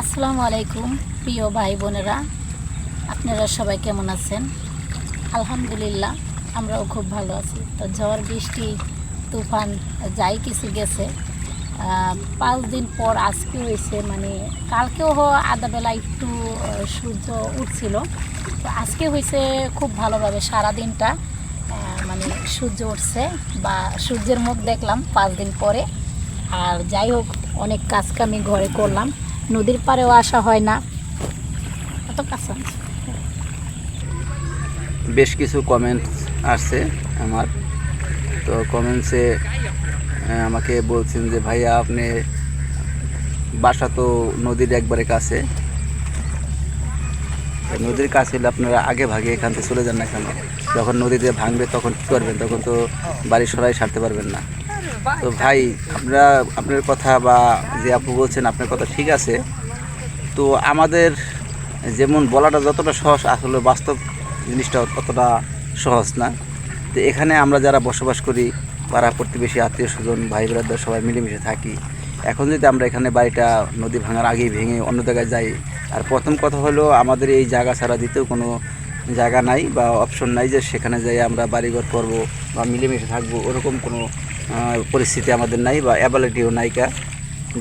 আসসালামু আলাইকুম, প্রিয় ভাই বোনেরা। আপনারা সবাই কেমন আছেন? আলহামদুলিল্লাহ, আমরাও খুব ভালো আছি। তো ঝড়, বৃষ্টি, তুফান, যাই কিছু গেছে পাঁচ দিন পর আজকে হয়েছে মানে কালকেও আধাবেলা একটু সূর্য উঠছিল। তো আজকে হয়েছে খুব ভালোভাবে সারা দিনটা মানে সূর্য উঠছে বা সূর্যের মুখ দেখলাম পাঁচ দিন পরে। আর যাই হোক, অনেক কাজ কামি ঘরে করলাম। নদীর পাড়েও আসা হয় না। কত কাজ আছে বেশ কিছু কমেন্টস আসছে আমার। তো কমেন্টসে আমাকে বলছেন যে, ভাইয়া, আপনি বাসা তো নদীর একবারে কাছে। নদীর কাছে হলে আপনারা আগে ভাগে এখান থেকে চলে যান না কেন? যখন নদীতে ভাঙবে তখন কী করবেন? তখন তো বাড়ি সরাই সারতে পারবেন না। তো ভাই আপনারা আপনার কথা বা যে আপু বলছেন আপনার কথা ঠিক আছে। তো আমাদের যেমন বলাটা যতটা সহজ, আসলে বাস্তব জিনিসটা অতটা সহজ না। তো এখানে আমরা যারা বসবাস করি, পাড়া প্রতিবেশী, আত্মীয় স্বজন, ভাই ব্রাদার সবাই মিলেমিশে থাকি। এখন যদি আমরা এখানে বাড়িটা নদী ভাঙার আগেই ভেঙে অন্য জায়গায় যাই, আর প্রথম কথা হলো আমাদের এই জায়গা ছাড়া দ্বিতীয় কোনো জায়গা নাই বা অপশন নাই যে সেখানে যাই আমরা বাড়িঘর করব বা মিলেমিশে থাকব, ওরকম কোনো পরিস্থিতি আমাদের নাই বা অ্যাবিলিটিও নাইকা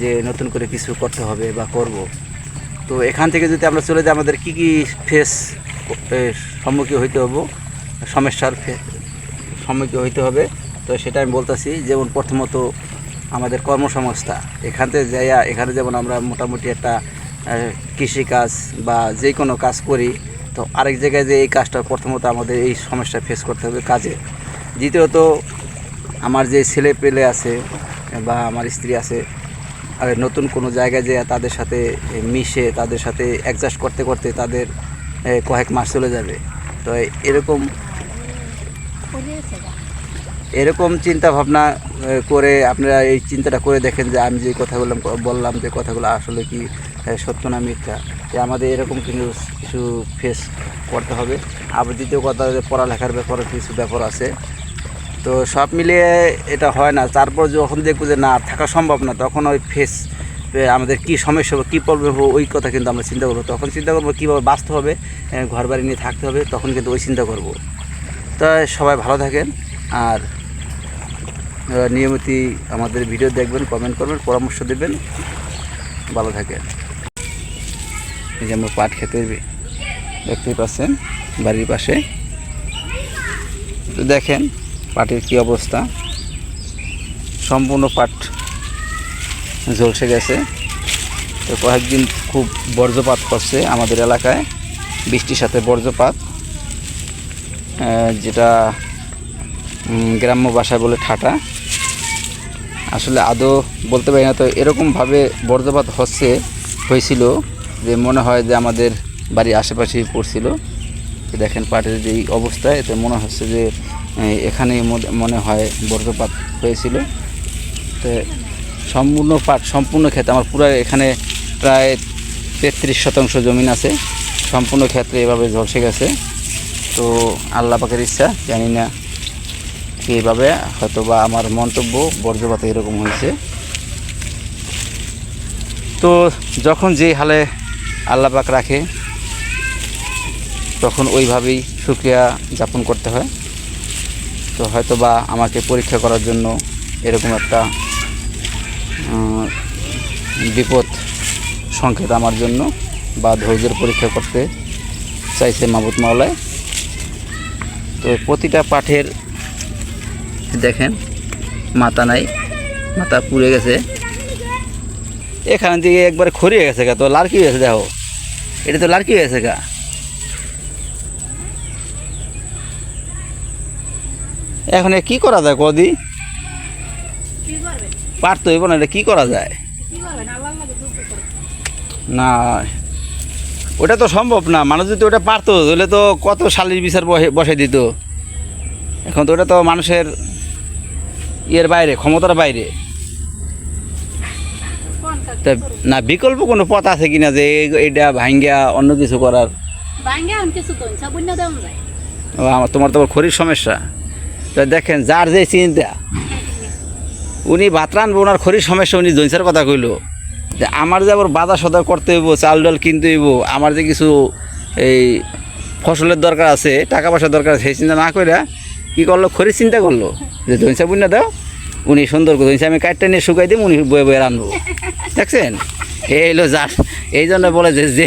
যে নতুন করে কিছু করতে হবে বা করব। তো এখান থেকে যদি আমরা চলে যাই, আমাদের কি কি ফেস সম্মুখীন হইতে হব? সমস্যার সম্মুখীন হইতে হবে। তো সেটা আমি বলতেছি, যেমন প্রথমত আমাদের কর্মসংস্থা। এখান থেকে যাইয়া, এখানে যেমন আমরা মোটামুটি একটা কৃষিকাজ বা যে কোনো কাজ করি, তো আরেক জায়গায় যে এই কাজটা প্রথমত আমাদের এই সমস্যা ফেস করতে হবে কাজে। দ্বিতীয়ত আমার যে ছেলে পেলে আছে বা আমার স্ত্রী আছে, আর নতুন কোনো জায়গায় যে তাদের সাথে মিশে, তাদের সাথে অ্যাডজাস্ট করতে করতে তাদের কয়েক মাস চলে যাবে। তো এরকম এরকম চিন্তা ভাবনা করে আপনারা এই চিন্তাটা করে দেখেন যে আমি যে কথাগুলো বললাম যে কথাগুলো আসলে কি সত্য না মিথ্যা যে আমাদের এরকম কিছু কিছু ফেস করতে হবে। আবার দ্বিতীয় কথা যে পড়ালেখার ব্যাপারে কিছু ব্যাপার আছে। তো সব মিলিয়ে এটা হয় না। তারপর যখন দেখব যে না, থাকা সম্ভব না, তখন ওই ফেস আমাদের কি সমস্যা হবে, কী প্রবলেম হবে, ওই কথা কিন্তু আমরা চিন্তা করব। তখন চিন্তা করব কীভাবে বাঁচতে হবে ঘর বাড়ি নিয়ে থাকতে হবে, তখন কিন্তু ওই চিন্তা করব। তো সবাই ভালো থাকেন আর নিয়মিত আমাদের ভিডিও দেখবেন কমেন্ট করবেন, পরামর্শ দেবেন। ভালো থাকেন। এই যে আমরা পাট খেতে দেখতেই পাচ্ছেন, বাড়ির পাশে। তো দেখেন পাটের কি অবস্থা? সম্পূর্ণ পাট ঝলসে গেছে। তো কয়েকদিন খুব বর্জ্যপাত করছে আমাদের এলাকায়, বৃষ্টির সাথে বর্জ্যপাত। যেটা গ্রাম্য ভাষায় বলে ঠাটা। আসলে আদৌ বলতে পারি না, তো এরকমভাবে বর্জ্যপাত হচ্ছে, হয়েছিল যে মনে হয় যে আমাদের বাড়ির আশেপাশেই পড়ছিল। দেখেন পাটের যেই অবস্থা, এতে মনে হচ্ছে যে এই, এখানেই মনে- হয় বর্জ্যপাত হয়েছিল। তো সম্পূর্ণ পাট সম্পূর্ণ ক্ষেত আমার পুরো এখানে প্রায় তেত্রিশ শতাংশ জমিন আছে। সম্পূর্ণ ক্ষেত্রে এভাবে ঝলসে গেছে। তো আল্লাহ পাকের ইচ্ছা জানি না এইভাবে হয়তো বা আমার মন্তব্য বর্জ্যপাতে এরকম হয়েছে। তো যখন যেই হালে আল্লাহ পাক রাখে তখন ওইভাবেই সুক্রিয়া যাপন করতে হয়। তো হয়তো বা আমাকে পরীক্ষা করার জন্য এরকম একটা বিপদ সংকেত আমার জন্য বা ধৈর্যের পরীক্ষা করতে চাইছে মাহবুদ মাওলায়। তো প্রতিটা পাঠের, দেখেন, মাথা নাই, মাথা পুড়ে গেছে। এখান থেকে একবার খড়িয়ে গেছে গা, তো লার্কি হয়েছে দেখো। এটা তো লার্কি হয়েছে গা। এখন কি করা যায় কদি? পারতো হইব না এটা কি করা যায়? না ওটা তো সম্ভব না মানুষ যদি ওটা পারতো তাহলে তো কত সালির বিচার বসে- দিত। এখন তো ওটা তো মানুষের ইয়ের বাইরে ক্ষমতার বাইরে। তা না বিকল্প কোনো পথ আছে কিনা যে এটা ভাঙ্গিয়া অন্য কিছু করার? কিছু তো তোমার তো খরির সমস্যা। তো দেখেন, যার যে চিন্তা। উনি ভাত রানবো ওনার খরির সমস্যা, উনি জৈনসার কথা কইলো। যে আমার যে আবার বাধা সদা করতে হইব, চাল ডাল কিনতে হইব, আমার যে কিছু এই ফসলের দরকার আছে, টাকা পয়সার দরকার আছে, সেই চিন্তা না করে কী করল? খড়ির চিন্তা করল যে ধৈnsা বুঝনা দাও, উনি সুন্দর করে আমি কাঠটা নিয়ে শুকাই দিই উনি বয়ে বয়ে রানবো দেখছেন? এই হলো যার এই জন্য বলে যে যে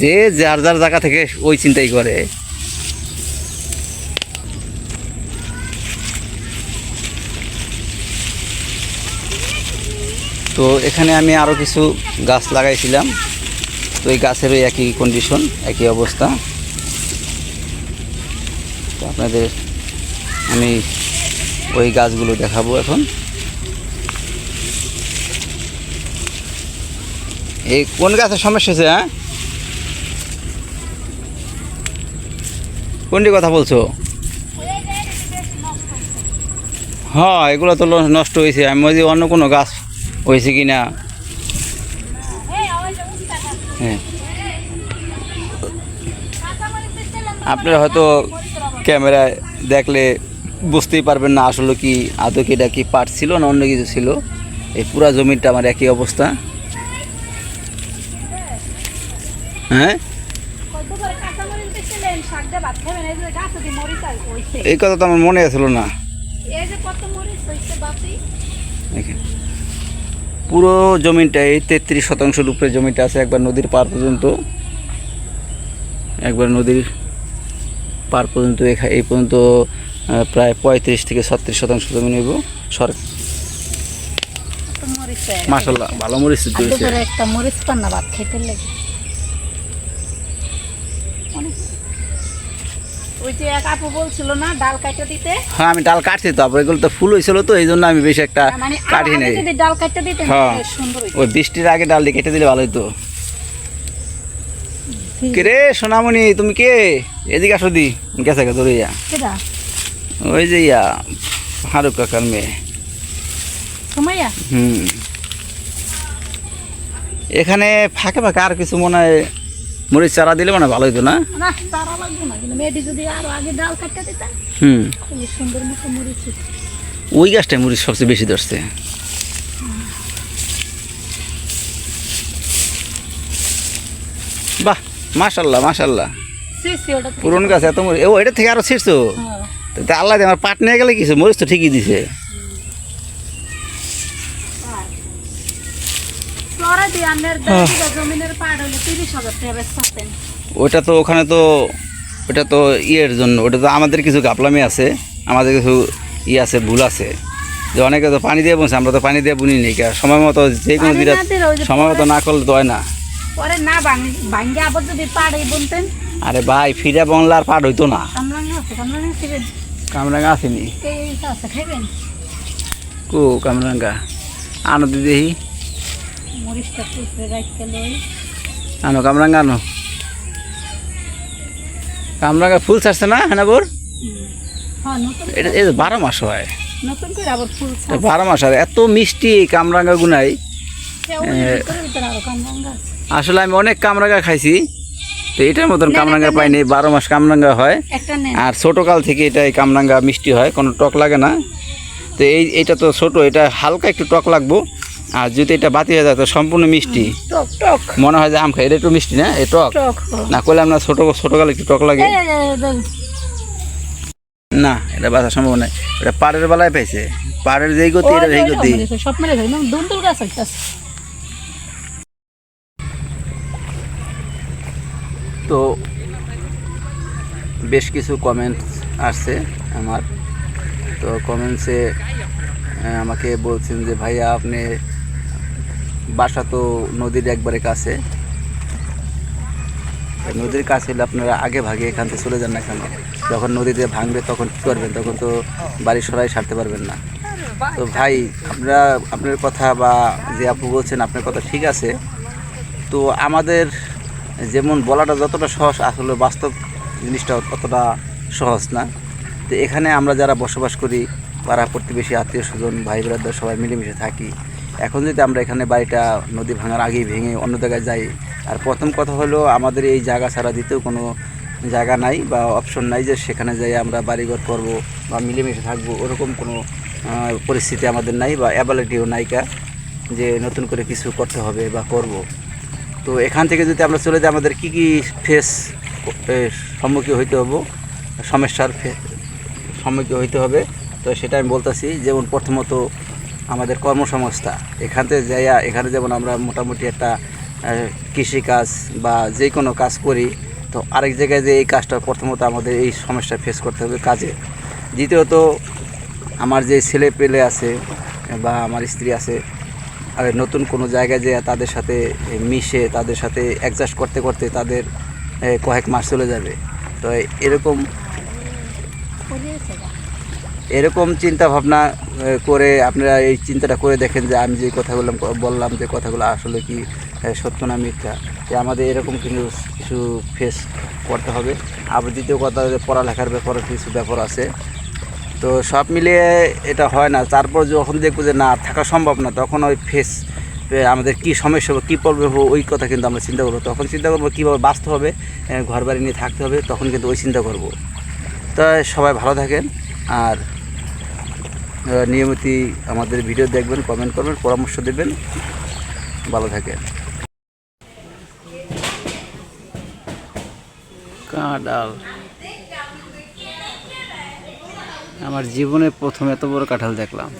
যে যার যার জায়গা থেকে ওই চিন্তাই করে। তো এখানে আমি আরও কিছু গাছ লাগাইছিলাম। তো এই গাছেরও একই কন্ডিশন একই অবস্থা। তো আপনাদের আমি ওই গাছগুলো দেখাবো এখন। এই কোন গাছের সমস্যা আছে হ্যাঁ? কোনটি কথা বলছো? হ্যাঁ এগুলো তো নষ্ট হয়েছে। আমি বলছি অন্য কোনো গাছ হয়েছে কি না হ্যাঁ। আপনারা হয়তো ক্যামেরায় দেখলে বুঝতেই পারবেন না আসলে কি আদৌ কি এটা কি পাট ছিল না অন্য কিছু ছিল। এই পুরা জমিটা আমার একই অবস্থা। হ্যাঁ? এই কথা তো আমার মনে আসলো না। দেখেন। পুরো জমিটা এই তেত্রিশ শতাংশের উপরে জমিটা আছে, একবার নদীর পার পর্যন্ত। একবার নদীর পার পর্যন্ত এই পর্যন্ত প্রায় পঁয়ত্রিশ থেকে ছত্রিশ শতাংশ জমি নেব। সরকার ভালো মরিচ একটা মরিচ ভাত খেতে লেগে। ওই যে এক আপু বলছিল না ডাল কাটা দিতে। হ্যাঁ আমি ডাল কাটছি তো আবার এগুলো তো ফুল হয়েছিল তো এই জন্য আমি বেশি একটা মানে কাটি নাই। ডাল কাটা দিতে হ্যাঁ। ওই বৃষ্টির আগে ডাল দিয়ে কেটে দিলে ভালো হতো কে রে সোনামণি তুমি কে? এদিকে আসো দি গেছে ধরে ইয়া। ওই যে ইয়া হারুক কাকার মেয়ে। হুম। এখানে ফাঁকে ফাঁকে আর কিছু মনে হয় মরিচ চারা দিলে মানে ভালো হতো না? না তারা লাগবে না কিন্তু মেয়েটি যদি আরও আগে ডাল কাটতে দিতেন হুম। খুবই সুন্দর মতো মরিচ ওই গাছটায় মরিচ সবচেয়ে বেশি ধরছে। বাহ মাশাল্লাহ মাশাল্লাহ সি সি পুরন গাছ এত মরিচ ও এটা থেকে আরও ছিড়ছো? হ্যাঁ। তা আল্লাহ আমার পাট নিয়ে গেলে কিছু মরিচ তো ঠিকই দিছে তোরা দিয়ে আমের দশ বিঘা জমিনের পাড় হলে তিরিশ হাজার টাকা বেচতেন ওটা তো ওখানে তো ওটা তো ইয়ের জন্য ওটা তো আমাদের কিছু গাপলামি আছে আমাদের কিছু ই আছে ভুল আছে। যে অনেকে তো পানি দিয়ে বুনছে আমরা তো পানি দিয়ে বুনি নেই। সময় মতো যে কোনো পানি দিটা না দিলে ওই যে সময় মতো না করলে তো হয় না। আরে ভাই ফিরা বনলার পাট হইতো না। কামরাঙ্গা আসেনি। কো কামরাঙ্গা আনো দি দেখি। মরিচটা টুকরে রাখতে লই। আনো কামরাঙ্গা আনো। কামরাঙ্গা ফুল ছাড়ছে না হ্যাঁ বোর? হ্যাঁ নতুন এটা এই বারো মাস হয়। নতুন করে আবার ফুল বারো মাস আর এত মিষ্টি কামরাঙ্গা গুনাই। আসলে আমি অনেক কামরাঙ্গা খাইছি তো এটার মতন কামরাঙ্গা পাইনি বারো মাস কামরাঙ্গা হয়। আর ছোটোকাল থেকে এটা এই কামরাঙ্গা মিষ্টি হয় কোনো টক লাগে না। তো এই এটা তো ছোট এটা হালকা একটু টক লাগবো। আর যদি এটা বাতি হয়ে যায় তো সম্পূর্ণ মিষ্টি। টক টক। মনে হয় যে আম খাই এটা একটু মিষ্টি না? এই টক? না করলে আমরা ছোটো ছোটোকাল একটু টক লাগে। না এটা বাঁচা সম্ভব নয় এটা পাড়ের বেলায় পাইছে। পাড়ের যেই গতি এটা সেই গতি। সব মেরে ধরি না গাছ তো বেশ কিছু কমেন্টস আসছে আমার। তো কমেন্টসে আমাকে বলছেন যে ভাইয়া আপনি বাসা তো নদীর একবারে কাছে। নদীর কাছে হলে আপনারা আগে ভাগে এখান থেকে চলে যান না এখান যখন নদীতে ভাঙবে তখন কী করবেন? তখন তো বাড়ি সরাই সারতে পারবেন না। তো ভাই আপনারা আপনার কথা বা যে আপু বলছেন আপনার কথা ঠিক আছে। তো আমাদের যেমন বলাটা যতটা সহজ, আসলে বাস্তব জিনিসটা অতটা সহজ না। তো এখানে আমরা যারা বসবাস করি, পাড়া প্রতিবেশী, আত্মীয় স্বজন ভাই ব্রাদার সবাই মিলেমিশে থাকি। এখন যদি আমরা এখানে বাড়িটা নদী ভাঙার আগেই ভেঙে অন্য জায়গায় যাই, আর প্রথম কথা হলো আমাদের এই জায়গা ছাড়া দিতেও কোনো জায়গা নাই বা অপশন নাই যে সেখানে যাই আমরা বাড়িঘর করব বা মিলেমিশে থাকব, ওরকম কোনো পরিস্থিতি আমাদের নাই বা অ্যাবিলিটিও নাইকা যে নতুন করে কিছু করতে হবে বা করব। তো এখান থেকে যদি আমরা চলে যাই, আমাদের কি কি ফেস সম্মুখীন হইতে হব? সমস্যার সম্মুখীন হইতে হবে। তো সেটা আমি বলতেছি, যেমন প্রথমত আমাদের কর্মসংস্থা। এখান থেকে যাইয়া, এখানে যেমন আমরা মোটামুটি একটা কৃষিকাজ বা যে কোনো কাজ করি, তো আরেক জায়গায় যে এই কাজটা প্রথমত আমাদের এই সমস্যা ফেস করতে হবে কাজে। দ্বিতীয়ত, আমার যে ছেলে পেলে আছে বা আমার স্ত্রী আছে, আর নতুন কোনো জায়গায় যে তাদের সাথে মিশে, তাদের সাথে অ্যাডজাস্ট করতে করতে তাদের কয়েক মাস চলে যাবে। তো এরকম এরকম চিন্তা ভাবনা করে আপনারা এই চিন্তাটা করে দেখেন যে আমি যে কথাগুলো বললাম যে কথাগুলো আসলে কি সত্য না মিথ্যা, যে আমাদের এরকম কিন্তু কিছু ফেস করতে হবে। আবার দ্বিতীয় কথা যে পড়ালেখার ব্যাপারে কিছু ব্যাপার আছে। তো সব মিলিয়ে এটা হয় না। তারপর যখন দেখব যে না থাকা সম্ভব না, তখন ওই ফেস আমাদের কি সমস্যা হবে, কী প্রবলেম হবে, ওই কথা কিন্তু আমরা চিন্তা করব। তখন চিন্তা করব কীভাবে বাঁচতে হবে ঘর বাড়ি নিয়ে থাকতে হবে, তখন কিন্তু ওই চিন্তা করব। তো সবাই ভালো থাকেন, আর নিয়মিত আমাদের ভিডিও দেখবেন কমেন্ট করবেন, পরামর্শ দেবেন। ভালো থাকেন। কাঁঠাল। আমার জীবনে প্রথম এত বড় কাঁঠাল দেখলাম।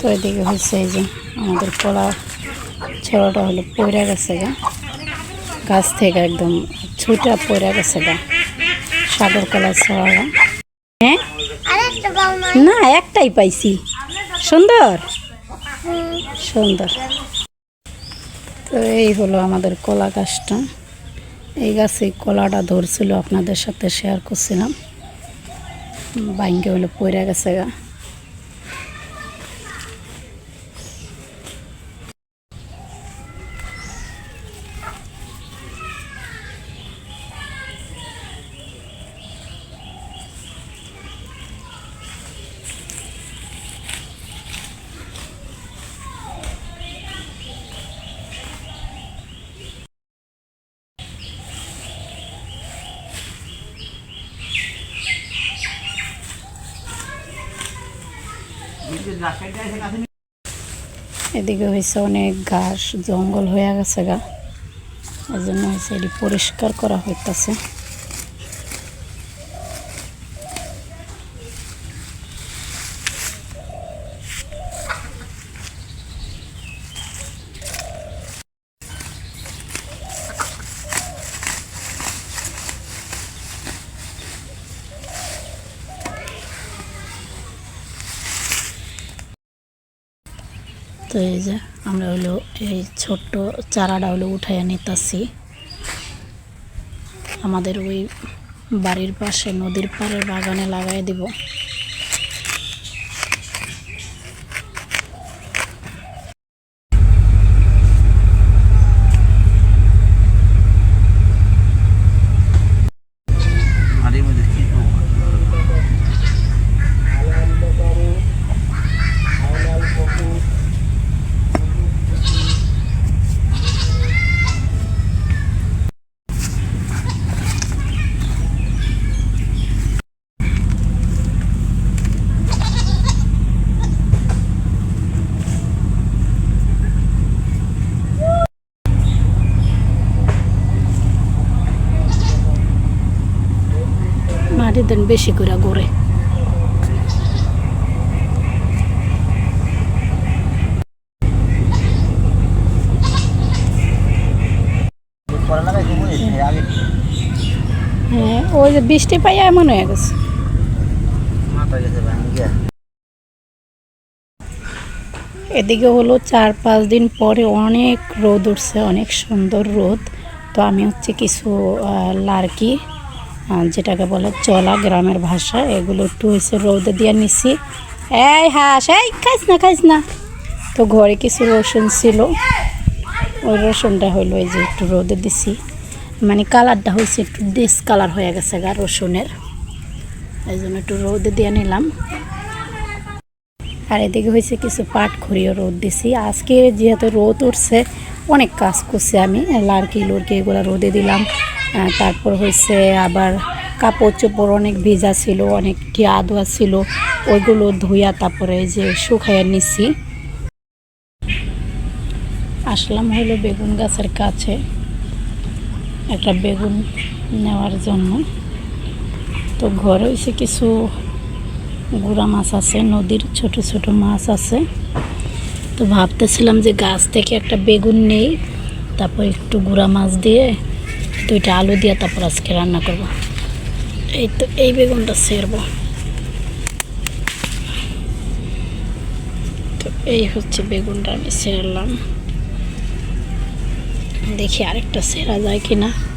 তো এদিকে হচ্ছে এই যে আমাদের কলা ছড়াটা হলো পড়ে গেছে গা। গাছ থেকে একদম ছুটা পড়ে গেছে গা। সাগর কলা ছড়াটা হ্যাঁ? না, একটাই পাইছি। সুন্দর? সুন্দর। তো এই হলো আমাদের কলা গাছটা। এই গাছে কলাটা ধরছিল, আপনাদের সাথে শেয়ার করছিলাম। বাইঙ্গে হলো পড়ে গেছে গা। এদিকে হয়েছে অনেক ঘাস, জঙ্গল হয়ে গেছে গা। এই জন্য হয়েছে এটি পরিষ্কার করা হইতেছে। তো এই যে আমরা হলো এই ছোট্ট চারাটা হলো উঠাইয়া নিতাছি। আমাদের ওই বাড়ির পাশে নদীর পাড়ের বাগানে লাগাই দিব মাঝে মধ্যে কি করব? মাটি দেন বেশি করে আগে হ্যাঁ ওই যে বৃষ্টি পাইয়া এমন হয়ে গেছে। এদিকে হলো চার পাঁচ দিন পরে অনেক রোদ উঠছে, অনেক সুন্দর রোদ তো আমি হচ্ছে কিছু লার্কি যেটাকে বলে চলা গ্রামের ভাষা, এগুলো একটু হয়েছে রোদে দিয়ে নিছি। এই হাস, এই খাইস না খাইস না। তো ঘরে কিছু রসুন ছিল। ওই রসুনটা হইল এই যে একটু রোদে দিছি। মানে কালারটা হয়েছে একটু ডিস কালার হয়ে গেছে গা রসুনের। এই জন্য একটু রোদে দিয়ে নিলাম। আর এদিকে হয়েছে কিছু পাট খড়িও রোদ দিছি। আজকে যেহেতু রোদ উঠছে, অনেক কাজ করছি আমি। লাড়কি, লুড়কি এগুলো রোদে দিলাম। তারপর হয়েছে আবার কাপড় চোপড় অনেক ভেজা ছিল, অনেক আদোয়া ছিল, ওইগুলো ধুইয়া তারপরে যে শুকাইয়া নিছি। আসলাম হলো বেগুন গাছের কাছে, একটা বেগুন নেওয়ার জন্য। তো ঘরে হয়েছে কিছু গুড়া মাছ আছে, নদীর ছোট ছোট মাছ আছে। তো ভাবতেছিলাম যে গাছ থেকে একটা বেগুন নেই, তারপর একটু গুড়া মাছ দিয়ে দুইটা আলু দিয়ে তারপর আজকে রান্না করব। এই তো, এই বেগুনটা সেরবো তো এই হচ্ছে বেগুনটা আমি সেরলাম দেখি আরেকটা সেরা যায় কিনা। তো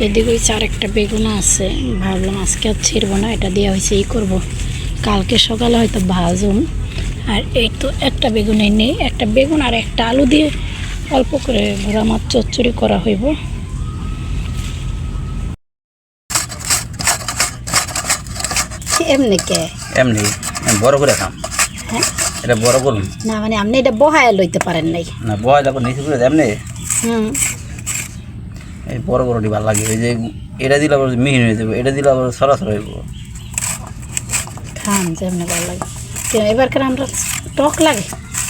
এদিকে হচ্ছে আরেকটা বেগুন আছে। ভাবলাম আজকে আর ছিড়বো না এটা দিয়ে হয়েছে এই করব। কালকে সকালে হয়তো ভাজুন আর এই তো একটা বেগুনে নেই একটা বেগুন আর একটা আলু দিয়ে অল্প করে ঘোড়া মাছ চচ্চড়ি করা হইব। এমনি কে? এমনি বড় করে খাম। হ্যাঁ? এটা বড় করুন। না মানে আপনি এটা বহায় লইতে পারেন নাই। না বয় তারপর নিচে করে এমনি। হুম। এই বড় বড়টি ভালো লাগে এই যে এটা দিলে আবার মিহিন হয়ে যাবে এটা দিলে আবার সরাসরি হইব। খান যেমনি ভালো লাগে। এবার কেন আমরা টক লাগে?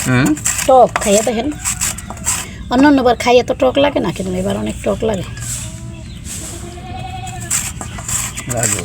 হুম? টক খাইয়ে দেখেন। অন্য অন্যবার খাইয়ে তো টক লাগে না কিন্তু এবার অনেক টক লাগে। লাগবে